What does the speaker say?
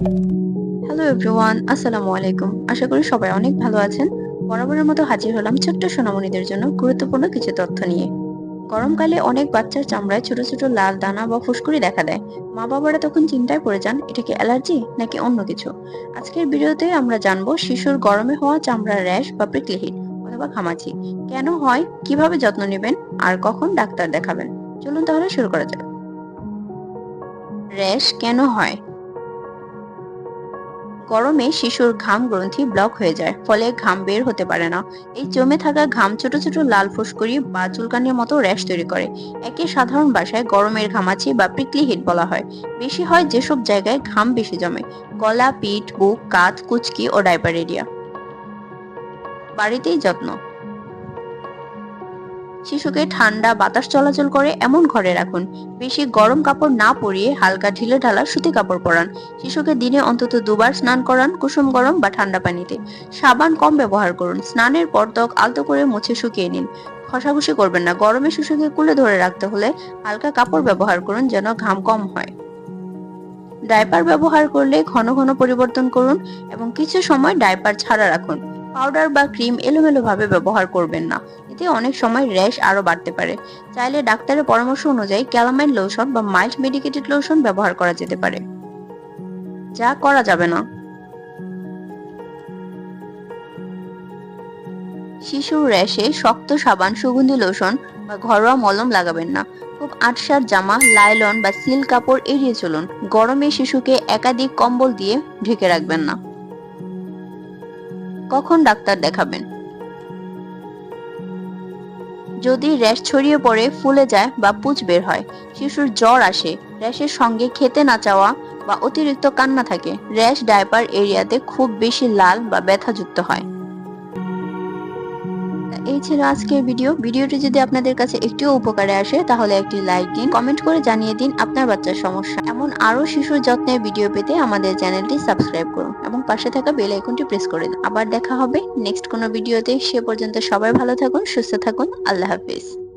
Hello everyone আসসালামু আলাইকুম আশা করি সবাই অনেক ভালো আছেন। বরাবরের মতো হাজির হলাম ছোট্ট সোনামণিদের জন্য গুরুত্বপূর্ণ কিছু তথ্য নিয়ে। গরমকালে অনেক বাচ্চার চামড়ায় ছোট ছোট লাল দানা বা ফুসকুড়ি দেখা দেয়। মা বাবারা তখন চিন্তায় পড়ে যান, এটা কি অ্যালার্জি নাকি অন্য কিছু? আজকের ভিডিওতে আমরা জানব শিশুর গরমে হওয়া চামড়ার র্যাশ বা প্রিকলি হিট অথবা ঘামাচি। কেন হয়, কীভাবে যত্ন নেবেন, আর কখন ডাক্তার দেখাবেন? চলুন তাহলে শুরু করা যাক। র্যাশ কেন হয়? গরমে শিশুর ঘাম গ্রন্থি ব্লক হয়ে যায়, ফলে ঘাম বের হতে পারে না। এই জমে থাকা ঘাম ছোট ছোট লাল ফুসকুড়ি বা চুলকানির মতো র্যাশ তৈরি করে। একে সাধারণ ভাষায় গরমের ঘামাচি বা পিকলি হিট বলা হয়। বেশি হয় যেসব জায়গায় ঘাম বেশি জমে, গলা, পিঠ, বুক, কাঁধ, কুচকি ও ডাইপার এরিয়া বাড়িতেই যত্ন। শিশুকে ঠান্ডা বাতাস চলাচল করে এমন ঘরে রাখুন। বেশি গরম কাপড় না পরিয়ে হালকা ঢিলে ঢালা সুতি কাপড় পরান। শিশুকে দিনে অন্তত দুবার স্নান করান কুসুম গরম বা ঠান্ডা পানিতে। সাবান কম ব্যবহার করুন। স্নানের পর ত্বক আলতো করে মুছে শুকিয়ে নিন। ঘষাঘষি করবেন না। গরমে শিশুকে কুলে ধরে রাখতে হলে হালকা কাপড় ব্যবহার করুন যেন ঘাম কম হয়। ডাইপার ব্যবহার করলে ঘন ঘন পরিবর্তন করুন এবং কিছু সময় ডাইপার ছাড়া রাখুন। পাউডার বা ক্রিম এলোমেলো ভাবে ব্যবহার করবেন না। এতে অনেক সময় র্যাশ আরও বাড়তে পারে। চাইলে ডাক্তারের পরামর্শ অনুযায়ী ক্যালামাইন লোশন বা মাইল্ড মেডিকেটেড লোশন ব্যবহার করা যেতে পারে। যা করা যাবে না। শিশুর র্যাশে শক্ত সাবান, সুগন্ধি লোশন বা ঘরোয়া মলম লাগাবেন না। খুব আটসার জামা, লাইলন বা সিল কাপড় এড়িয়ে চলুন। গরমে শিশুকে একাধিক কম্বল দিয়ে ঢেকে রাখবেন না। কখন ডাক্তার দেখাবেন? যদি র্যাশ ছড়িয়ে পড়ে, ফুলে যায় বা পুঁজ বের হয়, শিশুর জ্বর আসে, র্যাশের সঙ্গে খেতে না চাওয়া বা অতিরিক্ত কান্না থাকে, র্যাশ ডায়পার এরিয়াতে খুব বেশি লাল বা ব্যথাযুক্ত হয়। এই ছিল আজকের ভিডিও ভিডিওটি যদি আপনাদের কাছে একটিও উপকারে আসে, তাহলে একটি লাইক দিন কমেন্ট করে জানিয়ে দিন আপনার বাচ্চার সমস্যা। এমন আরও শিশুর যত্নের ভিডিও পেতে আমাদের চ্যানেলটি সাবস্ক্রাইব করুন এবং পাশে থাকা বেল আইকনটি প্রেস করে দিন। আবার দেখা হবে নেক্সট কোনো ভিডিওতে সে পর্যন্ত সবাই ভালো থাকুন, সুস্থ থাকুন। আল্লাহ হাফিজ।